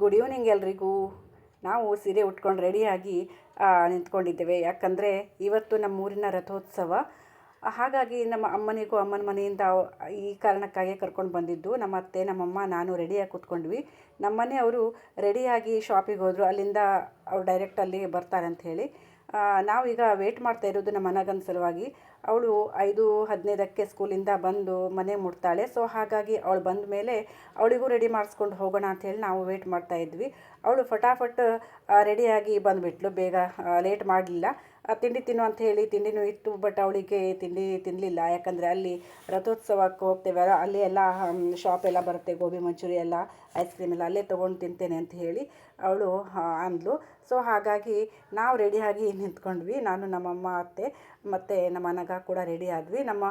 Good evening ಎಲ್ರಿಗೂ. ನಾವು ಸೀರೆ ಉಟ್ಕೊಂಡು ರೆಡಿಯಾಗಿ ನಿಂತ್ಕೊಂಡಿದ್ದೇವೆ. ಯಾಕಂದರೆ ಇವತ್ತು ನಮ್ಮ ಊರಿನ ರಥೋತ್ಸವ. ಹಾಗಾಗಿ ನಮ್ಮ ಅಮ್ಮನಿಗೂ ಅಮ್ಮನ ಮನೆಯಿಂದ ಈ ಕಾರಣಕ್ಕಾಗಿ ಕರ್ಕೊಂಡು ಬಂದಿದ್ದು. ನಮ್ಮ ಅತ್ತೆ, ನಮ್ಮಮ್ಮ, ನಾನು ರೆಡಿಯಾಗಿ ಕೂತ್ಕೊಂಡ್ವಿ. ನಮ್ಮನೆ ಅವರು ರೆಡಿಯಾಗಿ ಶಾಪಿಗೆ ಹೋದರು. ಅಲ್ಲಿಂದ ಅವ್ರು ಡೈರೆಕ್ಟ್ ಅಲ್ಲಿ ಬರ್ತಾರೆ ಅಂತ ಹೇಳಿ. ನಾವೀಗ ವೇಟ್ ಮಾಡ್ತಾ ಇರೋದು ನಮ್ಮ ಮನಗನ ಸಲುವಾಗಿ. ಅವಳು ಐದು, ಹದಿನೈದಕ್ಕೆ ಸ್ಕೂಲಿಂದ ಬಂದು ಮನೆ ಮುಟ್ತಾಳೆ. ಸೊ ಹಾಗಾಗಿ ಅವಳು ಬಂದ ಮೇಲೆ ಅವಳಿಗೂ ರೆಡಿ ಮಾಡಿಸ್ಕೊಂಡು ಹೋಗೋಣ ಅಂತ ಹೇಳಿ ನಾವು ವೇಟ್ ಮಾಡ್ತಾ ಇದ್ವಿ. ಅವಳು ಫಟಾಫಟ್ ರೆಡಿಯಾಗಿ ಬಂದುಬಿಟ್ಲು. ಬೇಗ ಲೇಟ್ ಮಾಡಲಿಲ್ಲ. ತಿಂಡಿ ತಿನ್ನು ಅಂತ ಹೇಳಿ ತಿಂಡಿನೂ ಇತ್ತು ಬಟ್ ಅವಳಿಗೆ ತಿಂಡಿ ತಿನ್ನಲಿಲ್ಲ ಯಾಕಂದರೆ ಅಲ್ಲಿ ರಥೋತ್ಸವಕ್ಕೆ ಹೋಗ್ತೇವೆ ಅಲ್ಲಿ ಎಲ್ಲ ಶಾಪ್ ಎಲ್ಲ ಬರುತ್ತೆ, ಗೋಬಿ ಮಂಚೂರಿ ಎಲ್ಲ ಐಸ್ ಕ್ರೀಮ್ ಎಲ್ಲ ಅಲ್ಲೇ ತೊಗೊಂಡು ತಿಂತೇನೆ ಅಂತ ಹೇಳಿ ಅವಳು ಅಂದ್ಲು. ಸೊ ಹಾಗಾಗಿ ನಾವು ರೆಡಿಯಾಗಿ ನಿಂತ್ಕೊಂಡ್ವಿ. ನಾನು ನಮ್ಮಮ್ಮ, ಅತ್ತೆ, ಮತ್ತು ನಮ್ಮ ಅನಗ ಕೂಡ ರೆಡಿ ಆದ್ವಿ. ನಮ್ಮ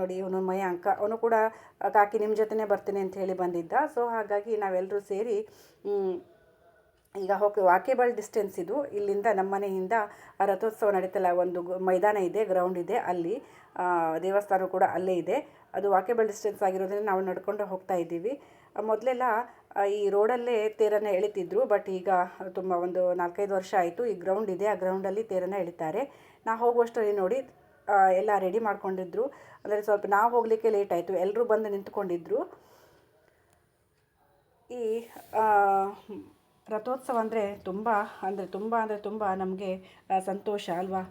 ನೋಡಿ ಇವನು ಮಯಾಂಕ ಅವನು ಕೂಡ, ಕಾಕಿ ನಿಮ್ಮ ಜೊತೆನೇ ಬರ್ತೀನಿ ಅಂತ ಹೇಳಿ ಬಂದಿದ್ದ. ಸೊ ಹಾಗಾಗಿ ನಾವೆಲ್ಲರೂ ಸೇರಿ ಈಗ ಹೋಗಿ ವಾಕೇಬಲ್ ಡಿಸ್ಟೆನ್ಸ್ ಇದು. ಇಲ್ಲಿಂದ ನಮ್ಮ ಮನೆಯಿಂದ ರಥೋತ್ಸವ ನಡೀತಲ್ಲ, ಒಂದು ಮೈದಾನ ಇದೆ ಗ್ರೌಂಡ್ ಇದೆ ಅಲ್ಲಿ. ದೇವಸ್ಥಾನ ಕೂಡ ಅಲ್ಲೇ ಇದೆ. ಅದು ವಾಕೇಬಲ್ ಡಿಸ್ಟೆನ್ಸ್ ಆಗಿರೋದ್ರಿಂದ ನಾವು ನಡ್ಕೊಂಡು ಹೋಗ್ತಾ ಇದ್ದೀವಿ. ಮೊದಲೆಲ್ಲ ಈ ರೋಡಲ್ಲೇ ತೇರನ್ನು ಎಳಿತಿದ್ರು, ಬಟ್ ಈಗ ತುಂಬ ಒಂದು ನಾಲ್ಕೈದು ವರ್ಷ ಆಯಿತು, ಈ ಗ್ರೌಂಡ್ ಇದೆ, ಆ ಗ್ರೌಂಡಲ್ಲಿ ತೇರನ್ನು ಎಳಿತಾರೆ. ನಾ ಹೋಗುವಷ್ಟರಲ್ಲಿ ನೋಡಿ ಎಲ್ಲ ರೆಡಿ ಮಾಡ್ಕೊಂಡಿದ್ರು. ಅಂದರೆ ಸ್ವಲ್ಪ ನಾವು ಹೋಗಲಿಕ್ಕೆ ಲೇಟ್ ಆಯಿತು ಎಲ್ಲರೂ ಬಂದು ನಿಂತ್ಕೊಂಡಿದ್ರು. ಈ ರಥೋತ್ಸವ ಅಂದರೆ ತುಂಬ ಅಂದರೆ ತುಂಬ ಅಂದರೆ ತುಂಬ ನಮಗೆ ಸಂತೋಷ ಅಲ್ವಾ?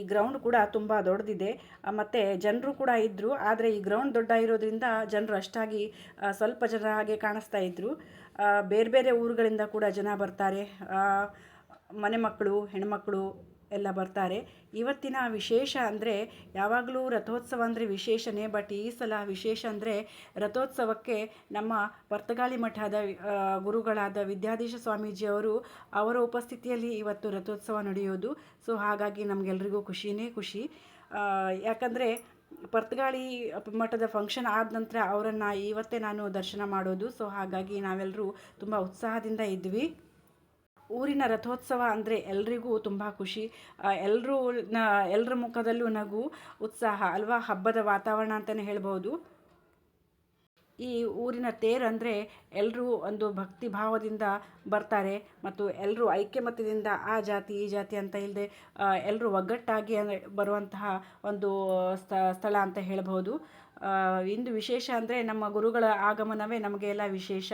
ಈ ಗ್ರೌಂಡ್ ಕೂಡ ತುಂಬ ದೊಡ್ಡದಿದೆ. ಮತ್ತು ಜನರು ಕೂಡ ಇದ್ದರು ಆದರೆ ಈ ಗ್ರೌಂಡ್ ದೊಡ್ಡ ಇರೋದ್ರಿಂದ ಜನರು ಅಷ್ಟಾಗಿ ಸ್ವಲ್ಪ ಜನ ಹಾಗೆ ಕಾಣಿಸ್ತಾ ಇದ್ದರು ಬೇರೆ ಬೇರೆ ಊರುಗಳಿಂದ ಕೂಡ ಜನ ಬರ್ತಾರೆ. ಮನೆ ಮಕ್ಕಳು, ಹೆಣ್ಮಕ್ಳು ಎಲ್ಲ ಬರ್ತಾರೆ. ಇವತ್ತಿನ ವಿಶೇಷ ಅಂದರೆ ಯಾವಾಗಲೂ ರಥೋತ್ಸವ ಅಂದರೆ ವಿಶೇಷನೇ, ಬಟ್ ಈ ಸಲ ವಿಶೇಷ ಅಂದರೆ ರಥೋತ್ಸವಕ್ಕೆ ನಮ್ಮ ಪರ್ತಗಾಳಿ ಮಠದ ಗುರುಗಳಾದ ವಿದ್ಯಾಧೀಶ ಸ್ವಾಮೀಜಿಯವರು ಅವರ ಉಪಸ್ಥಿತಿಯಲ್ಲಿ ಇವತ್ತು ರಥೋತ್ಸವ ನಡೆಯೋದು. ಸೊ, ಹಾಗಾಗಿ ನಮಗೆಲ್ರಿಗೂ ಖುಷಿನೇ ಖುಷಿ. ಯಾಕಂದರೆ ಪರ್ತಗಾಳಿ ಮಠದ ಫಂಕ್ಷನ್ ಆದ ನಂತರ ಅವರನ್ನು ಇವತ್ತೇ ನಾನು ದರ್ಶನ ಮಾಡೋದು. ಸೊ, ಹಾಗಾಗಿ ನಾವೆಲ್ಲರೂ ತುಂಬ ಉತ್ಸಾಹದಿಂದ ಇದ್ವಿ. ಊರಿನ ರಥೋತ್ಸವ ಅಂದರೆ ಎಲ್ರಿಗೂ ತುಂಬ ಖುಷಿ. ಎಲ್ಲರೂ ನ ಎಲ್ಲರ ಮುಖದಲ್ಲೂ ನಗು, ಉತ್ಸಾಹ ಅಲ್ವಾ? ಹಬ್ಬದ ವಾತಾವರಣ ಅಂತಲೇ ಹೇಳ್ಬೋದು. ಈ ಊರಿನ ತೇರು ಅಂದರೆ ಎಲ್ಲರೂ ಒಂದು ಭಕ್ತಿ ಭಾವದಿಂದ ಬರ್ತಾರೆ ಮತ್ತು ಎಲ್ಲರೂ ಐಕ್ಯಮತ್ಯದಿಂದ ಆ ಜಾತಿ, ಈ ಜಾತಿ ಅಂತ ಇಲ್ಲದೆ ಎಲ್ಲರೂ ಒಗ್ಗಟ್ಟಾಗಿ ಬರುವಂತಹ ಒಂದು ಸ್ಥ ಸ್ಥಳ ಅಂತ ಹೇಳ್ಬೋದು. ಇಂದು ವಿಶೇಷ ಅಂದರೆ ನಮ್ಮ ಗುರುಗಳ ಆಗಮನವೇ ನಮಗೆಲ್ಲ ವಿಶೇಷ.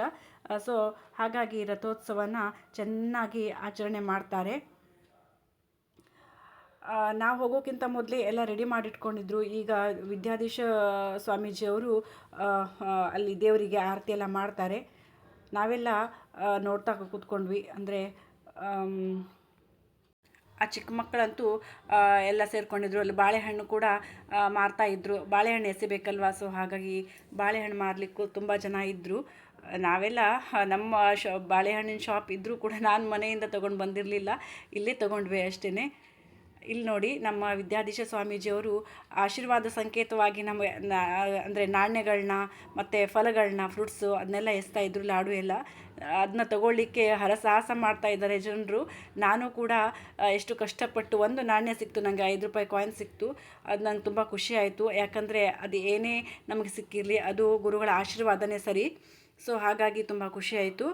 ಸೊ ಹಾಗಾಗಿ ರಥೋತ್ಸವನ ಚೆನ್ನಾಗಿ ಆಚರಣೆ ಮಾಡ್ತಾರೆ. ನಾವು ಹೋಗೋಕ್ಕಿಂತ ಮೊದಲೇ ಎಲ್ಲ ರೆಡಿ ಮಾಡಿಟ್ಕೊಂಡಿದ್ರು. ಈಗ ವಿದ್ಯಾಧೀಶ ಸ್ವಾಮೀಜಿಯವರು ಅಲ್ಲಿ ದೇವರಿಗೆ ಆರತಿ ಎಲ್ಲ ಮಾಡ್ತಾರೆ. ನಾವೆಲ್ಲ ನೋಡ್ತಾ ಕೂತ್ಕೊಂಡ್ವಿ. ಅಂದರೆ ಆ ಚಿಕ್ಕ ಮಕ್ಕಳಂತೂ ಎಲ್ಲ ಸೇರ್ಕೊಂಡಿದ್ರು. ಅಲ್ಲಿ ಬಾಳೆಹಣ್ಣು ಕೂಡ ಮಾರ್ತಾ ಇದ್ದರು ಬಾಳೆಹಣ್ಣು ಎಸಿಬೇಕಲ್ವಾ? ಸೊ ಹಾಗಾಗಿ ಬಾಳೆಹಣ್ಣು ಮಾರಲಿಕ್ಕೂ ತುಂಬ ಜನ ಇದ್ದರು ನಾವೆಲ್ಲ ನಮ್ಮ ಶಾ, ಬಾಳೆಹಣ್ಣಿನ ಶಾಪ್ ಇದ್ದರೂ ಕೂಡ ನಾನು ಮನೆಯಿಂದ ತೊಗೊಂಡು ಬಂದಿರಲಿಲ್ಲ. ಇಲ್ಲೇ ತೊಗೊಂಡ್ವಿ ಅಷ್ಟೇ ಇಲ್ಲಿ ನೋಡಿ ನಮ್ಮ ವಿದ್ಯಾಧೀಶ ಸ್ವಾಮೀಜಿಯವರು ಆಶೀರ್ವಾದ ಸಂಕೇತವಾಗಿ ನಮ್ಮ ಅಂದರೆ ನಾಣ್ಯಗಳನ್ನ ಮತ್ತು ಫಲಗಳನ್ನ ಫ್ರೂಟ್ಸು ಅದನ್ನೆಲ್ಲ ಎಸ್ತಾ ಇದ್ರು, ಲಾಡು ಎಲ್ಲ. ಅದನ್ನ ತಗೊಳ್ಳಿಕ್ಕೆ ಹರಸಾಹಸ ಮಾಡ್ತಾ ಇದ್ದಾರೆ ಜನರು. ನಾನು ಕೂಡ ಎಷ್ಟು ಕಷ್ಟಪಟ್ಟು ಒಂದು ನಾಣ್ಯ ಸಿಕ್ತು ನನಗೆ ಐದು ರೂಪಾಯಿ ಕಾಯಿನ್ ಸಿಕ್ತು. ಅದು ನಂಗೆ ತುಂಬ ಖುಷಿ ಆಯಿತು. ಯಾಕಂದರೆ ಅದು ಏನೇ ನಮಗೆ ಸಿಕ್ಕಿರಲಿ, ಅದು ಗುರುಗಳ ಆಶೀರ್ವಾದನೇ ಸರಿ. ಸೊ ಹಾಗಾಗಿ ತುಂಬ ಖುಷಿ ಆಯಿತು.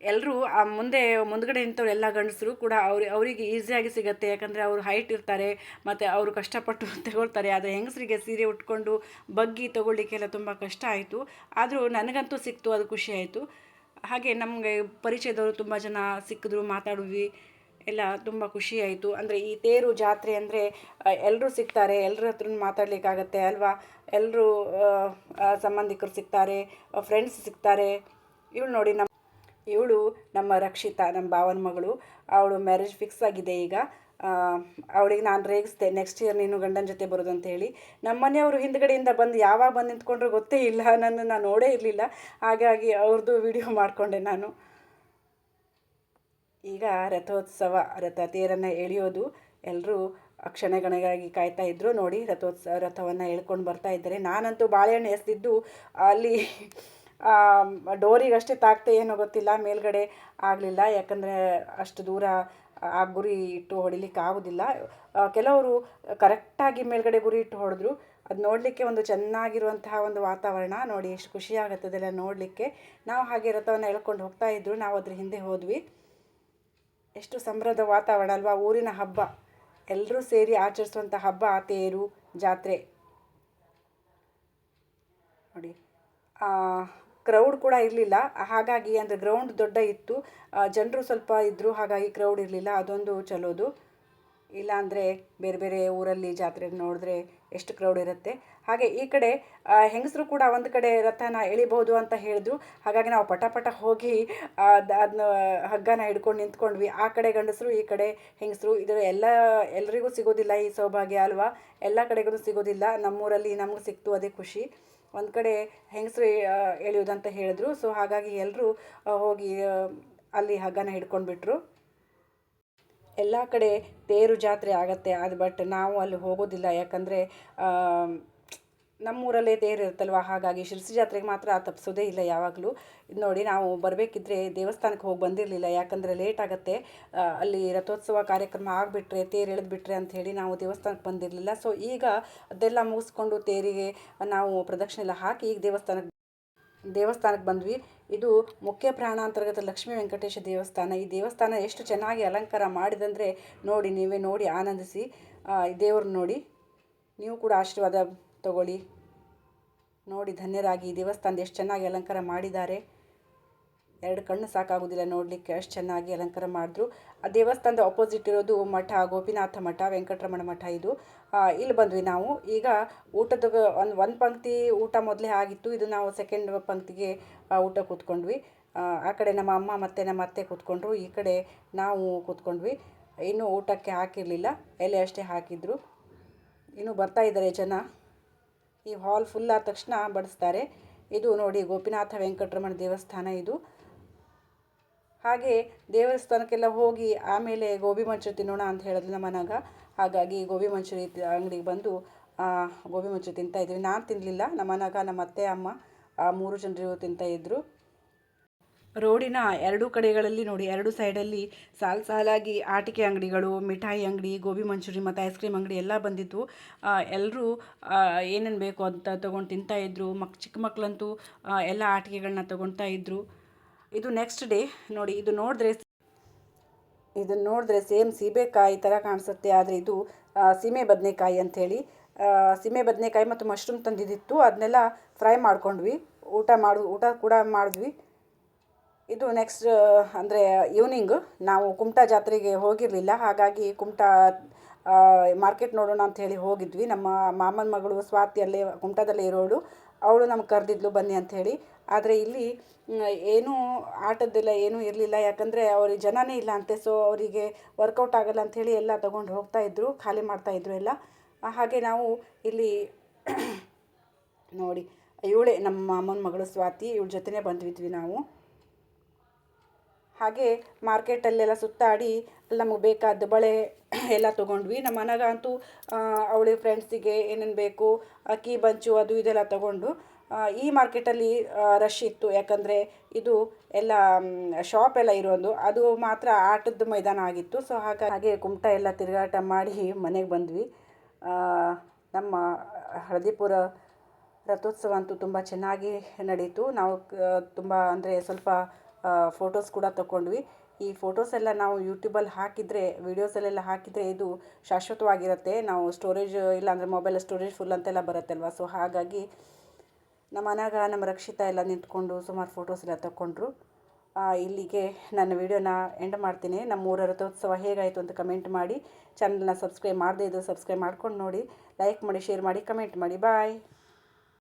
ಎಲ್ಲರೂ ಆ ಮುಂದೆ ಮುಂದ್ಗಡೆ ನಿಂತವ್ರು ಎಲ್ಲ ಗಂಡಸರು ಕೂಡ ಅವ್ರು, ಅವರಿಗೆ ಈಸಿಯಾಗಿ ಸಿಗುತ್ತೆ. ಯಾಕಂದರೆ ಅವರು ಹೈಟ್ ಇರ್ತಾರೆ, ಮತ್ತು ಅವರು ಕಷ್ಟಪಟ್ಟು ತಗೊಳ್ತಾರೆ. ಆದರೆ ಹೆಂಗಸರಿಗೆ ಸೀರೆ ಉಟ್ಕೊಂಡು ಬಗ್ಗಿ ತಗೊಳ್ಳಿಕ್ಕೆಲ್ಲ ತುಂಬ ಕಷ್ಟ ಆಯಿತು. ಆದರೂ ನನಗಂತೂ ಸಿಕ್ತು, ಅದು ಖುಷಿ ಆಯಿತು. ಹಾಗೆ ನಮಗೆ ಪರಿಚಯದವರು ತುಂಬ ಜನ ಸಿಕ್ಕಿದ್ರು ಮಾತಾಡಿದ್ವಿ ಎಲ್ಲ ತುಂಬ ಖುಷಿ ಆಯಿತು. ಅಂದರೆ ಈ ತೇರು ಜಾತ್ರೆ ಅಂದರೆ ಎಲ್ಲರೂ ಸಿಗ್ತಾರೆ ಎಲ್ಲರ ಹತ್ರ ಮಾತಾಡಲಿಕ್ಕಾಗತ್ತೆ ಅಲ್ವಾ? ಎಲ್ಲರೂ ಸಂಬಂಧಿಕರು ಸಿಗ್ತಾರೆ ಫ್ರೆಂಡ್ಸ್ ಸಿಗ್ತಾರೆ ಇವಳು ನೋಡಿ ನಮ್ಮ ಇವಳು ನಮ್ಮ ರಕ್ಷಿತಾ, ನಮ್ಮ ಭಾವನ ಮಗಳು. ಅವಳು ಮ್ಯಾರೇಜ್ ಫಿಕ್ಸ್ ಆಗಿದೆ ಈಗ. ಅವಳಿಗೆ ನಾನು ರೇಗಿಸ್ದೆ ನೆಕ್ಸ್ಟ್ ಇಯರ್ ನೀನು ಗಂಡನ ಜೊತೆ ಬರೋದು ಅಂತ ಹೇಳಿ. ನಮ್ಮ ಮನೆಯವರು ಹಿಂದ್ಗಡೆಯಿಂದ ಬಂದು ಯಾವಾಗ ಬಂದು ನಿಂತ್ಕೊಂಡ್ರು ಗೊತ್ತೇ ಇಲ್ಲ. ನನ್ನ ನಾನು ನೋಡೇ ಇರಲಿಲ್ಲ. ಹಾಗಾಗಿ ಅವ್ರದ್ದು ವಿಡಿಯೋ ಮಾಡಿಕೊಂಡೆ ನಾನು. ಈಗ ರಥೋತ್ಸವ ರಥ ತೇರನ್ನು ಎಳೆಯೋದು. ಎಲ್ಲರೂ ಕ್ಷಣಗಣಗಾಗಿ ಕಾಯ್ತಾ ಇದ್ರು. ನೋಡಿ ರಥೋತ್ಸವ ರಥವನ್ನು ಎಳ್ಕೊಂಡು ಬರ್ತಾ ಇದ್ದಾರೆ. ನಾನಂತೂ ಬಾಳೆಹಣ್ಣು ಎಸ್ದಿದ್ದು ಅಲ್ಲಿ ಡೋರಿಗೆ ಅಷ್ಟೇ ತಾಕ್ತೆ ಏನೋ ಗೊತ್ತಿಲ್ಲ, ಮೇಲ್ಗಡೆ ಆಗಲಿಲ್ಲ. ಯಾಕಂದರೆ ಅಷ್ಟು ದೂರ ಆ ಗುರಿ ಇಟ್ಟು ಹೊಡಿಲಿಕ್ಕೆ ಆಗೋದಿಲ್ಲ. ಕೆಲವರು ಕರೆಕ್ಟಾಗಿ ಮೇಲ್ಗಡೆ ಗುರಿ ಇಟ್ಟು ಹೊಡೆದ್ರು. ಅದು ನೋಡಲಿಕ್ಕೆ ಒಂದು ಚೆನ್ನಾಗಿರುವಂತಹ ಒಂದು ವಾತಾವರಣ. ನೋಡಿ, ಎಷ್ಟು ಖುಷಿ ಆಗುತ್ತೆ ಅದೆಲ್ಲ ನೋಡಲಿಕ್ಕೆ. ನಾವು ಹಾಗೆ ರಥವನ್ನು ಎಳ್ಕೊಂಡು ಹೋಗ್ತಾ ಇದ್ರು. ನಾವು ಅದ್ರ ಹಿಂದೆ ಹೋದ್ವಿ. ಎಷ್ಟು ಸಂಭ್ರಮದ ವಾತಾವರಣ ಅಲ್ವಾ? ಊರಿನ ಹಬ್ಬ. ಎಲ್ಲರೂ ಸೇರಿ ಆಚರಿಸುವಂಥ ಹಬ್ಬ ತೇರು, ಜಾತ್ರೆ. ನೋಡಿ ಕ್ರೌಡ್ ಕೂಡ ಇರಲಿಲ್ಲ. ಹಾಗಾಗಿ ಅಂದರೆ ಗ್ರೌಂಡ್ ದೊಡ್ಡ ಇತ್ತು. ಜನರು ಸ್ವಲ್ಪ ಇದ್ದರು ಹಾಗಾಗಿ ಕ್ರೌಡ್ ಇರಲಿಲ್ಲ. ಅದೊಂದು ಚಲೋದು. ಇಲ್ಲಾಂದರೆ ಬೇರೆ ಬೇರೆ ಊರಲ್ಲಿ ಜಾತ್ರೆ ನೋಡಿದ್ರೆ ಎಷ್ಟು ಕ್ರೌಡ್ ಇರುತ್ತೆ. ಹಾಗೆ ಈ ಕಡೆ ಹೆಂಗಸರು ಕೂಡ ಒಂದು ಕಡೆ ರಥನ ಎಳಿಬಹುದು ಅಂತ ಹೇಳಿದ್ರು. ಹಾಗಾಗಿ ನಾವು ಪಟ ಪಟ ಹೋಗಿ ಅದನ್ನ ಹಗ್ಗನ ಹಿಡ್ಕೊಂಡು ನಿಂತ್ಕೊಂಡ್ವಿ. ಆ ಕಡೆ ಗಂಡಸರು, ಈ ಕಡೆ ಹೆಂಗಸರು. ಇದರ ಎಲ್ಲ ಎಲ್ಲರಿಗೂ ಸಿಗೋದಿಲ್ಲ ಈ ಸೌಭಾಗ್ಯ ಅಲ್ವಾ? ಎಲ್ಲ ಕಡೆಗೂ ಸಿಗೋದಿಲ್ಲ. ನಮ್ಮೂರಲ್ಲಿ ನಮಗೆ ಸಿಕ್ತು ಅದೇ ಖುಷಿ. ಒಂದು ಕಡೆ ಹೆಂಗಸರು ಎಳೆಯೋದಂತ ಹೇಳಿದ್ರು. ಸೊ ಹಾಗಾಗಿ ಎಲ್ಲರೂ ಹೋಗಿ ಅಲ್ಲಿ ಹಗ್ಗನ ಹಿಡ್ಕೊಂಡ್ಬಿಟ್ರು. ಎಲ್ಲ ಕಡೆ ತೇರು ಜಾತ್ರೆ ಆಗತ್ತೆ ಅದು ಬಟ್ ನಾವು ಅಲ್ಲಿ ಹೋಗೋದಿಲ್ಲ. ಯಾಕಂದರೆ ನಮ್ಮೂರಲ್ಲೇ ತೇರು ಇರುತ್ತಲ್ವ? ಹಾಗಾಗಿ ಶಿರಸಿ ಜಾತ್ರೆಗೆ ಮಾತ್ರ ತಪ್ಪಿಸೋದೇ ಇಲ್ಲ ಯಾವಾಗಲೂ. ಇದು ನೋಡಿ ನಾವು ಬರಬೇಕಿದ್ರೆ ದೇವಸ್ಥಾನಕ್ಕೆ ಹೋಗಿ ಬಂದಿರಲಿಲ್ಲ. ಯಾಕಂದರೆ ಲೇಟ್ ಆಗುತ್ತೆ. ಅಲ್ಲಿ ರಥೋತ್ಸವ ಕಾರ್ಯಕ್ರಮ ಆಗಿಬಿಟ್ರೆ, ತೇರು ಎಳೆದ್ಬಿಟ್ರೆ ಅಂತ ಹೇಳಿ ನಾವು ದೇವಸ್ಥಾನಕ್ಕೆ ಬಂದಿರಲಿಲ್ಲ. ಸೊ ಈಗ ಅದೆಲ್ಲ ಮುಗಿಸ್ಕೊಂಡು ತೇರಿಗೆ ನಾವು ಪ್ರದಕ್ಷಿಣೆ ಎಲ್ಲ ಹಾಕಿ ಈಗ ದೇವಸ್ಥಾನಕ್ಕೆ ದೇವಸ್ಥಾನಕ್ಕೆ ಬಂದ್ವಿ. ಇದು ಮುಖ್ಯ ಪ್ರಾಣ ಅಂತರ್ಗತ ಲಕ್ಷ್ಮೀ ವೆಂಕಟೇಶ ದೇವಸ್ಥಾನ. ಈ ದೇವಸ್ಥಾನ ಎಷ್ಟು ಚೆನ್ನಾಗಿ ಅಲಂಕಾರ ಮಾಡಿದಂದರೆ ನೋಡಿ ನೀವೇ ನೋಡಿ ಆನಂದಿಸಿ. ದೇವ್ರನ್ನ ನೋಡಿ. ನೀವು ಕೂಡ ಆಶೀರ್ವಾದ ತಗೊಳ್ಳಿ. ನೋಡಿ, ಧನ್ಯರಾಗಿ. ಈ ದೇವಸ್ಥಾನದ ಎಷ್ಟು ಚೆನ್ನಾಗಿ ಅಲಂಕಾರ ಮಾಡಿದ್ದಾರೆ. ಎರಡು ಕಣ್ಣು ಸಾಕಾಗೋದಿಲ್ಲ ನೋಡಲಿಕ್ಕೆ ಅಷ್ಟು ಚೆನ್ನಾಗಿ ಅಲಂಕಾರ ಮಾಡಿದ್ರು. ಆ ದೇವಸ್ಥಾನದ ಅಪೋಸಿಟ್ ಇರೋದು ಮಠ, ಗೋಪಿನಾಥ ಮಠ, ವೆಂಕಟರಮಣ ಮಠ ಇದು. ಇಲ್ಲಿ ಬಂದ್ವಿ ನಾವು. ಈಗ ಊಟದ ಒಂದು ಒಂದು ಪಂಕ್ತಿ ಊಟ ಮೊದಲೇ ಆಗಿತ್ತು. ಇದು ನಾವು ಸೆಕೆಂಡ್ ಪಂಕ್ತಿಗೆ ಊಟ ಕೂತ್ಕೊಂಡ್ವಿ. ಆ ಕಡೆ ನಮ್ಮ ಅಮ್ಮ ಮತ್ತು ನಮ್ಮ ಅತ್ತೆ ಕೂತ್ಕೊಂಡ್ರು. ಈ ಕಡೆ ನಾವು ಕೂತ್ಕೊಂಡ್ವಿ. ಇನ್ನೂ ಊಟಕ್ಕೆ ಹಾಕಿರಲಿಲ್ಲ. ಎಲೆ ಅಷ್ಟೇ ಹಾಕಿದ್ರು. ಇನ್ನೂ ಬರ್ತಾ ಇದ್ದಾರೆ ಜನ. ಈ ಹಾಲ್ ಫುಲ್ ಆದ ತಕ್ಷಣ ಬಡಿಸ್ತಾರೆ. ಇದು ನೋಡಿ ಗೋಪಿನಾಥ ವೆಂಕಟರಮಣ ದೇವಸ್ಥಾನ ಇದು. ಹಾಗೆ ದೇವಸ್ಥಾನಕ್ಕೆಲ್ಲ ಹೋಗಿ ಆಮೇಲೆ ಗೋಬಿ ಮಂಚೂರಿ ತಿನ್ನೋಣ ಅಂತ ಹೇಳಿದ್ರು ನಮ್ಮ ಮನಾಗ ಹಾಗಾಗಿ ಗೋಬಿ ಮಂಚೂರಿ ಅಂಗಡಿಗೆ ಬಂದು ಗೋಬಿ ಮಂಚೂರಿ ತಿಂತಾಯಿದ್ವಿ ನಾನು ತಿನ್ನಲಿಲ್ಲ ನಮ್ಮ ಮನಾಗ ನಮ್ಮ ಅತ್ತೆ, ಅಮ್ಮ ಮೂರು ಜನರು ತಿಂತಾಯಿದ್ರು ರೋಡಿನ ಎರಡೂ ಕಡೆಗಳಲ್ಲಿ ನೋಡಿ, ಎರಡು ಸೈಡಲ್ಲಿ ಸಾಲು ಸಾಲಾಗಿ ಆಟಿಕೆ ಅಂಗಡಿಗಳು, ಮಿಠಾಯಿ ಅಂಗಡಿ, ಗೋಬಿ ಮಂಚೂರಿ ಮತ್ತು ಐಸ್ ಕ್ರೀಮ್ ಅಂಗಡಿ ಎಲ್ಲ ಬಂದಿತ್ತು. ಎಲ್ಲರೂ ಏನೇನು ಬೇಕು ಅಂತ ತೊಗೊಂಡು ತಿಂತಾಯಿದ್ರು ಮಕ್, ಚಿಕ್ಕ ಮಕ್ಕಳಂತೂ ಎಲ್ಲ ಆಟಿಕೆಗಳನ್ನ ತೊಗೊಳ್ತಾ ಇದ್ದರು ಇದು ನೆಕ್ಸ್ಟ್ ಡೇ ನೋಡಿ, ಇದು ನೋಡಿದ್ರೆ ಇದನ್ನು ನೋಡಿದ್ರೆ ಸೇಮ್ ಸೀಬೆಕಾಯಿ ಥರ ಕಾಣಿಸುತ್ತೆ. ಆದರೆ ಇದು ಸೀಮೆ ಬದನೆಕಾಯಿ ಅಂಥೇಳಿ. ಸೀಮೆ ಬದನೆಕಾಯಿ ಮತ್ತು ಮಶ್ರೂಮ್ ತಂದಿದ್ದಿತ್ತು. ಅದನ್ನೆಲ್ಲ ಫ್ರೈ ಮಾಡ್ಕೊಂಡ್ವಿ. ಊಟ ಮಾಡು, ಊಟ ಕೂಡ ಮಾಡಿದ್ವಿ. ಇದು ನೆಕ್ಸ್ಟ್ ಅಂದರೆ ಈವ್ನಿಂಗು ನಾವು ಕುಮಟಾ ಜಾತ್ರೆಗೆ ಹೋಗಿರಲಿಲ್ಲ. ಹಾಗಾಗಿ ಕುಮಟಾ ಮಾರ್ಕೆಟ್ ನೋಡೋಣ ಅಂತ ಹೇಳಿ ಹೋಗಿದ್ವಿ. ನಮ್ಮ ಮಾಮನ ಮಗಳು ಸ್ವಾತಿ ಅಲ್ಲೇ ಕುಮಟಾದಲ್ಲೇ ಇರೋಳು. ಅವಳು ನಮ್ಗೆ ಕರೆದಿದ್ಲು, ಬನ್ನಿ ಅಂಥೇಳಿ ಆದರೆ ಇಲ್ಲಿ ಏನೂ ಆಟದ್ದೆಲ್ಲ ಏನೂ ಇರಲಿಲ್ಲ. ಯಾಕಂದರೆ ಅವ್ರಿಗೆ ಜನನೇ ಇಲ್ಲ ಅಂತೆ. ಸೊ ಅವರಿಗೆ ವರ್ಕೌಟ್ ಆಗಲ್ಲ ಅಂಥೇಳಿ ಎಲ್ಲ ತೊಗೊಂಡು ಹೋಗ್ತಾಯಿದ್ರು ಖಾಲಿ ಮಾಡ್ತಾಯಿದ್ರು ಎಲ್ಲ. ಹಾಗೆ ನಾವು ಇಲ್ಲಿ ನೋಡಿ, ಇವಳೇ ನಮ್ಮ ಮಾಮನ ಮಗಳು ಸ್ವಾತಿ, ಇವಳ ಜೊತೆನೇ ಬಂದ್ವಿದ್ವಿ ನಾವು. ಹಾಗೆ ಮಾರ್ಕೆಟಲ್ಲೆಲ್ಲ ಸುತ್ತಾಡಿ ನಮಗೆ ಬೇಕಾದ ಬಳೆ ಎಲ್ಲ ತೊಗೊಂಡ್ವಿ. ನಮ್ಮ ಮನೆಗಂತೂ ಅವಳಿ ಫ್ರೆಂಡ್ಸಿಗೆ ಏನೇನು ಬೇಕು ಅಕ್ಕಿ ಬಂಚು ಅದು ಇದೆಲ್ಲ ತೊಗೊಂಡು ಈ ಮಾರ್ಕೆಟಲ್ಲಿ ರಶ್ ಇತ್ತು. ಯಾಕಂದರೆ ಇದು ಎಲ್ಲ ಶಾಪ್ ಎಲ್ಲ ಇರೋದು. ಅದು ಮಾತ್ರ ಆಟದ ಮೈದಾನ ಆಗಿತ್ತು. ಸೊ ಹಾಗಾಗಿ ಹಾಗೆ ಕುಮಟ ಎಲ್ಲ ತಿರುಗಾಟ ಮಾಡಿ ಮನೆಗೆ ಬಂದ್ವಿ. ನಮ್ಮ ಹಳದಿಪುರ ರಥೋತ್ಸವ ಅಂತೂ ತುಂಬ ಚೆನ್ನಾಗಿ ನಡೀತು. ನಾವು ತುಂಬ ಅಂದರೆ ಸ್ವಲ್ಪ ಫೋಟೋಸ್ ಕೂಡ ತಗೊಂಡ್ವಿ ಈ ಫೋಟೋಸ್ ಎಲ್ಲ ನಾವು ಯೂಟ್ಯೂಬಲ್ಲಿ ಹಾಕಿದರೆ ವೀಡಿಯೋಸಲ್ಲೆಲ್ಲ ಹಾಕಿದರೆ ಇದು ಶಾಶ್ವತವಾಗಿರುತ್ತೆ. ನಾವು ಸ್ಟೋರೇಜ್ ಇಲ್ಲಾಂದರೆ ಮೊಬೈಲ್ ಸ್ಟೋರೇಜ್ ಫುಲ್ ಅಂತೆಲ್ಲ ಬರುತ್ತಲ್ವ? ಸೊ ಹಾಗಾಗಿ ನಮ್ಮ ಮನ್ಯಾಗ ನಮ್ಮ ರಕ್ಷಿತಾ ಎಲ್ಲ ನಿಂತ್ಕೊಂಡು ಸುಮಾರು ಫೋಟೋಸ್ ಎಲ್ಲ ತಗೊಂಡ್ರು ಇಲ್ಲಿಗೆ ನನ್ನ ವೀಡಿಯೋನ ಎಂಡ್ ಮಾಡ್ತೀನಿ. ನಮ್ಮ ಊರ ರಥೋತ್ಸವ ಹೇಗಾಯಿತು ಅಂತ ಕಮೆಂಟ್ ಮಾಡಿ. ಚಾನಲ್ನ ಸಬ್ಸ್ಕ್ರೈಬ್ ಮಾಡದೇ ಇದ್ದು ಸಬ್ಸ್ಕ್ರೈಬ್ ಮಾಡ್ಕೊಂಡು ನೋಡಿ. ಲೈಕ್ ಮಾಡಿ ಶೇರ್ ಮಾಡಿ ಕಮೆಂಟ್ ಮಾಡಿ. ಬಾಯ್